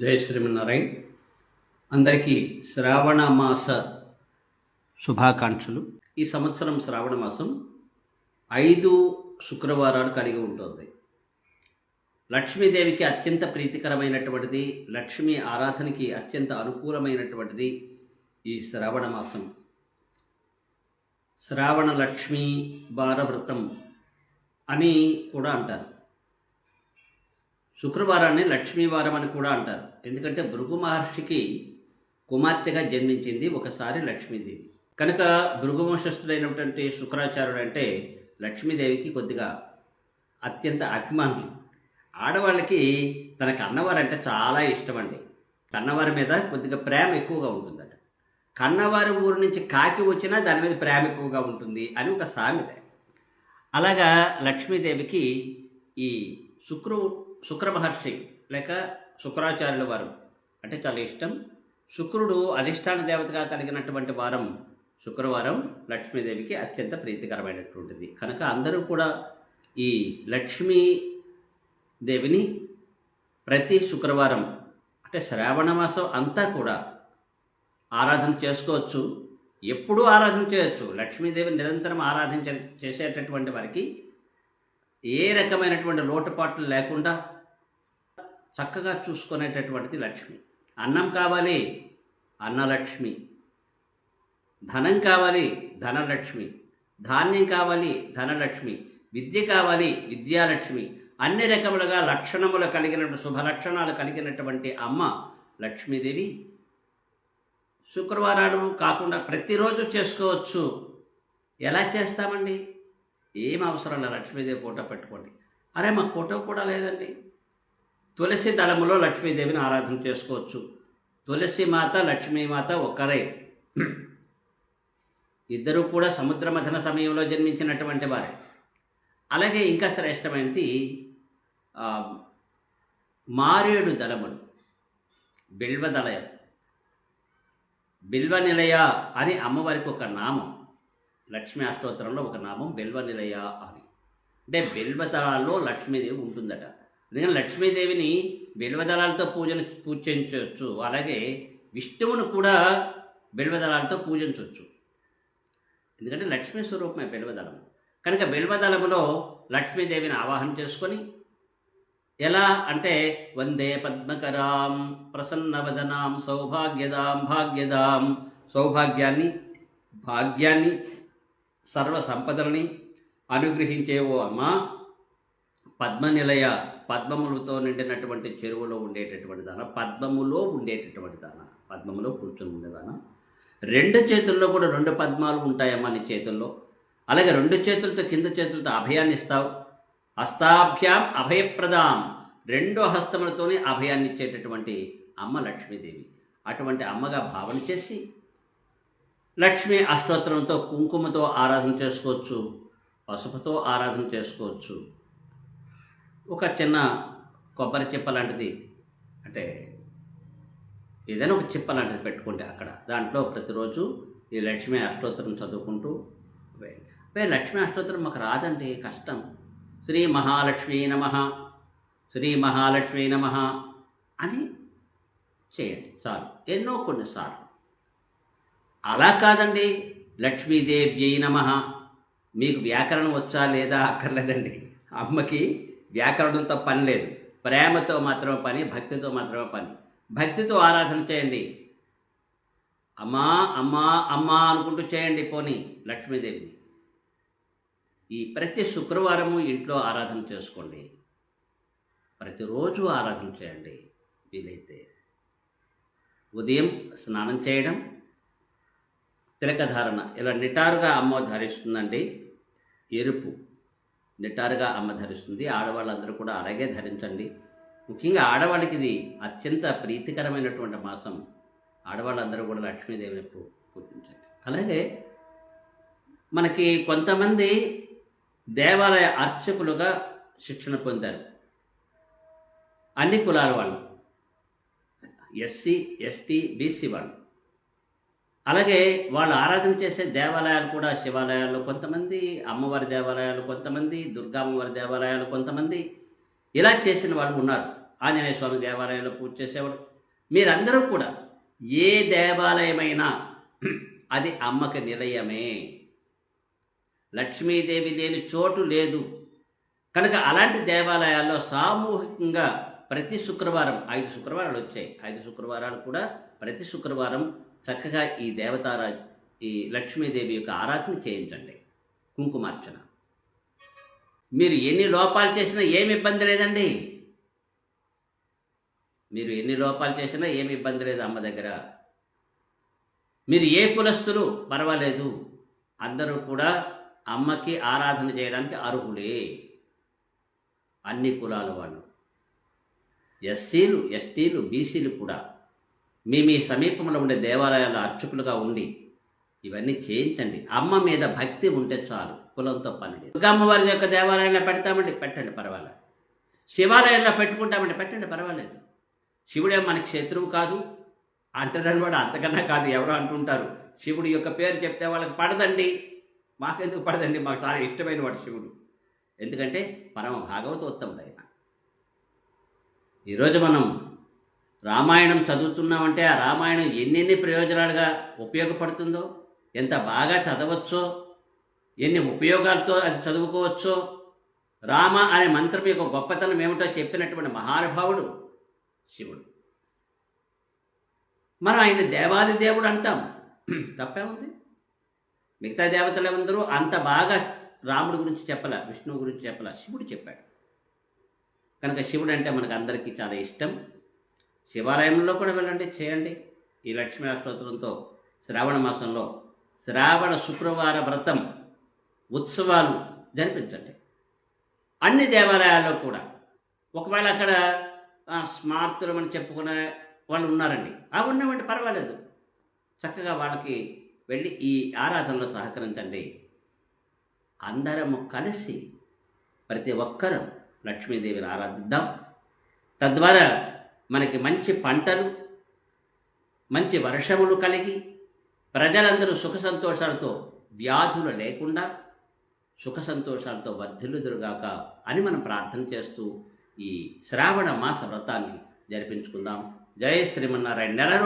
జయ శ్రీమన్నారాయణ. అందరికీ శ్రావణ మాస శుభాకాంక్షలు. ఈ సంవత్సరం శ్రావణ మాసం ఐదు శుక్రవారాలు కలిగి ఉంటుంది. లక్ష్మీదేవికి అత్యంత ప్రీతికరమైనటువంటిది లక్ష్మీ ఆరాధనకి అత్యంత అనుకూలమైనటువంటిది ఈ శ్రావణ మాసం. శ్రావణ లక్ష్మీ భారవ్రతం అని కూడా అంటారు. శుక్రవారాన్ని లక్ష్మీవారం అని కూడా అంటారు. ఎందుకంటే భృగు మహర్షికి కుమార్తెగా జన్మించింది ఒకసారి లక్ష్మీదేవి. కనుక భృగువంశస్థుడైనటువంటి శుక్రాచార్యుడు అంటే లక్ష్మీదేవికి కొద్దిగా అత్యంత అభిమానం ఆడవాళ్ళకి తనకు అన్నవారంటే చాలా ఇష్టం అండి కన్నవారి మీద కొద్దిగా ప్రేమ ఎక్కువగా ఉంటుందట. కన్నవారి ఊరు నుంచి కాకి వచ్చినా దాని మీద ప్రేమ ఎక్కువగా ఉంటుంది అని ఒక సామెత. అలాగా లక్ష్మీదేవికి ఈ శుక్రు శుక్ర మహర్షి లేక శుక్రాచార్యుల వారు. అంటే చాలా ఇష్టం. శుక్రుడు అధిష్టాన దేవతగా కలిగినటువంటి వారం శుక్రవారం లక్ష్మీదేవికి అత్యంత ప్రీతికరమైనటువంటిది. కనుక అందరూ కూడా ఈ లక్ష్మీ దేవిని ప్రతి శుక్రవారం అంటే శ్రావణ మాసం అంతా కూడా ఆరాధన చేసుకోవచ్చు. ఎప్పుడూ ఆరాధన చేయొచ్చు. లక్ష్మీదేవిని నిరంతరం ఆరాధన చేసేటటువంటి వారికి ఏ రకమైనటువంటి లోటుపాట్లు లేకుండా చక్కగా చూసుకునేటటువంటిది లక్ష్మి. అన్నం కావాలి అన్నలక్ష్మి. ధనం కావాలి ధనలక్ష్మి. ధాన్యం కావాలి ధనలక్ష్మి. విద్య కావాలి విద్యాలక్ష్మి. అన్ని రకములుగా లక్షణములు కలిగినటువంటి శుభ లక్షణాలు కలిగినటువంటి అమ్మ లక్ష్మీదేవి. శుక్రవారాలు కాకుండా ప్రతిరోజు చేసుకోవచ్చు. ఎలా చేస్తామండి? ఏం అవసరం లేదు లక్ష్మీదేవి ఫోటో పెట్టుకోండి. అరే మా ఫోటో కూడా లేదండి. తులసి దళములో లక్ష్మీదేవిని ఆరాధన చేసుకోవచ్చు. తులసి మాత లక్ష్మీమాత ఒక్కరే. ఇద్దరూ కూడా సముద్ర మథన సమయంలో జన్మించినటువంటి వారే. అలాగే ఇంకా శ్రేష్టమైనది మారేడు దళములు. బిల్వదలయం బిల్వ నిలయ అని అమ్మవారికి ఒక నామం. లక్ష్మీ అష్టోత్తరంలో ఒక నామం బెల్వ నిలయ అని. అంటే బిల్వదళాల్లో లక్ష్మీదేవి ఉంటుందట. ఎందుకంటే లక్ష్మీదేవిని బెల్వదళాలతో పూజను పూజించవచ్చు. అలాగే విష్ణువును కూడా బెల్వదళాలతో పూజించవచ్చు. ఎందుకంటే లక్ష్మీ స్వరూపమే బెల్వదళం కనుక బెల్వదళములో లక్ష్మీదేవిని ఆవాహన చేసుకొని ఎలా అంటే వందే పద్మకరాం ప్రసన్నవదనాం సౌభాగ్యదాం భాగ్యదాం సౌభాగ్యాన్ని భాగ్యాన్ని సర్వ సంపదలని అనుగ్రహించే ఓ అమ్మ పద్మనిలయ పద్మములతో నిండినటువంటి చెరువులో ఉండేటటువంటి దాన పద్మములో ఉండేటటువంటి దాన పద్మములో కూర్చొని ఉండేదాన రెండు చేతుల్లో కూడా రెండు పద్మాలు ఉంటాయమ్మా నీ చేతుల్లో. అలాగే రెండు చేతులతో కింద చేతులతో అభయాన్ని ఇస్తావు. హస్తాభ్యాం అభయప్రదాం. రెండో హస్తములతోనే అభయాన్ని ఇచ్చేటటువంటి అమ్మ లక్ష్మీదేవి. అటువంటి అమ్మగా భావన చేసి లక్ష్మీ అష్టోత్తరంతో కుంకుమతో ఆరాధన చేసుకోవచ్చు పసుపుతో ఆరాధన చేసుకోవచ్చు. ఒక చిన్న కొబ్బరి చిప్ప లాంటిది అంటే ఏదైనా ఒక చిప్ప లాంటిది పెట్టుకుంటే అక్కడ. దాంట్లో ప్రతిరోజు ఈ లక్ష్మీ అష్టోత్తరం చదువుకుంటూ వేయండి. వే లక్ష్మీ అష్టోత్తరం మాకు రాదండి కష్టం. శ్రీ మహాలక్ష్మీ నమ శ్రీ మహాలక్ష్మీ నమ అని చేయండి చాలు. ఎన్నో కొన్నిసార్లు. అలా కాదండి. లక్ష్మీదేవ్యై నమ. మీకు వ్యాకరణం వచ్చా లేదా అక్కర్లేదండి. అమ్మకి వ్యాకరణంతో పని లేదు. ప్రేమతో మాత్రమే పని భక్తితో మాత్రమే పని. భక్తితో ఆరాధన చేయండి. అమ్మా అమ్మా అమ్మా అనుకుంటూ చేయండి పోని లక్ష్మీదేవిని. ఈ ప్రతి శుక్రవారము ఇంట్లో ఆరాధన చేసుకోండి. ప్రతిరోజు ఆరాధన చేయండి. వీలైతే ఉదయం స్నానం చేయడం తిలకధారణ. ఇలా నిటారుగా అమ్మ ధరిస్తుందండి. ఎరుపు. నిటారుగా అమ్మ ధరిస్తుంది. ఆడవాళ్ళందరూ కూడా అలాగే ధరించండి. ముఖ్యంగా ఆడవాళ్ళకి ఇది అత్యంత ప్రీతికరమైనటువంటి మాసం. ఆడవాళ్ళందరూ కూడా లక్ష్మీదేవిని పూజించండి. అలాగే మనకి కొంతమంది దేవాలయ అర్చకులుగా శిక్షణ పొందారు. అన్ని కులాల వాళ్ళు. ఎస్సీ ఎస్టీ బీసీ వాళ్ళు. అలాగే వాళ్ళు ఆరాధన చేసే దేవాలయాలు కూడా శివాలయాలు కొంతమంది అమ్మవారి దేవాలయాలు కొంతమంది దుర్గామ్మవారి దేవాలయాలు కొంతమంది ఇలా చేసిన వాళ్ళు ఉన్నారు. ఆంజనేయ స్వామి దేవాలయంలో పూజ చేసేవాడు మీరందరూ కూడా ఏ దేవాలయమైనా అది అమ్మకి నిలయమే. లక్ష్మీదేవి లేని చోటు లేదు. కనుక అలాంటి దేవాలయాల్లో సామూహికంగా ప్రతి శుక్రవారం ఐదు శుక్రవారాలు వచ్చాయి. ఐదు శుక్రవారాలు కూడా ప్రతి శుక్రవారం చక్కగా ఈ దేవతారా ఈ లక్ష్మీదేవి యొక్క ఆరాధన చేయించండి. కుంకుమార్చన. మీరు ఎన్ని లోపాలు చేసినా ఏమి ఇబ్బంది లేదండి. మీరు ఎన్ని లోపాలు చేసినా ఏమి ఇబ్బంది లేదు అమ్మ దగ్గర. మీరు ఏ కులస్తులు పర్వాలేదు. అందరూ కూడా అమ్మకి ఆరాధన చేయడానికి అర్హులే. అన్ని కులాల వాళ్ళు. ఎస్సీలు ఎస్టీలు బీసీలు కూడా. మీ మీ సమీపంలో ఉండే దేవాలయాల అర్చకులుగా ఉండి ఇవన్నీ చేయించండి. అమ్మ మీద భక్తి ఉంటే చాలు కులంతో పని లేదు. దుర్గా అమ్మవారి యొక్క దేవాలయంలో పెడతామంటే పెట్టండి పర్వాలేదు. శివాలయంలో పెట్టుకుంటామంటే పెట్టండి పర్వాలేదు. శివుడే మనకి శత్రువు కాదు అంటారని వాడు అంతకన్నా కాదు ఎవరో అంటుంటారు. శివుడి యొక్క పేరు చెప్తే వాళ్ళకి పడదండి. మాకెందుకు పడదండి? మాకు చాలా ఇష్టమైన వాడు శివుడు. ఎందుకంటే పరమ భాగవతోత్తముడు ఆయన ఈరోజు మనం రామాయణం చదువుతున్నామంటే ఆ రామాయణం ఎన్నెన్ని ప్రయోజనాలుగా ఉపయోగపడుతుందో ఎంత బాగా చదవచ్చో ఎన్ని ఉపయోగాలతో అది చదువుకోవచ్చో రామ అనే మంత్రం యొక్క గొప్పతనం ఏమిటో చెప్పినటువంటి మహానుభావుడు శివుడు. మనం ఆయన దేవాది దేవుడు అంటాం. తప్పేముంది మిగతా దేవతలందరూ అంత బాగా రాముడి గురించి చెప్పలే విష్ణువు గురించి చెప్పలే? శివుడు చెప్పాడు. కనుక శివుడు అంటే మనకు అందరికీ చాలా ఇష్టం. శివాలయంలో కూడా వెళ్ళండి చేయండి. ఈ లక్ష్మీ అష్టోత్తరంతో శ్రావణ మాసంలో శ్రావణ శుక్రవార వ్రతం ఉత్సవాలు జరిపించండి. అన్ని దేవాలయాల్లో కూడా. ఒకవేళ అక్కడ స్మార్తులు అని చెప్పుకునే వాళ్ళు ఉన్నారండి. ఆ ఉన్నామంటే పర్వాలేదు. చక్కగా వాళ్ళకి వెళ్ళి ఈ ఆరాధనలో సహకరించండి. అందరము కలిసి ప్రతి ఒక్కరూ లక్ష్మీదేవిని ఆరాధిద్దాం. తద్వారా మనకి మంచి పంటలు మంచి వర్షములు కలిగి ప్రజలందరూ సుఖ సంతోషాలతో వ్యాధులు లేకుండా సుఖ సంతోషాలతో వర్ధిల్లుదురుగాక అని మనం ప్రార్థన చేస్తూ ఈ శ్రావణ మాస వ్రతాన్ని జరిపించుకుందాం. జయ శ్రీమన్నారాయణ. నెల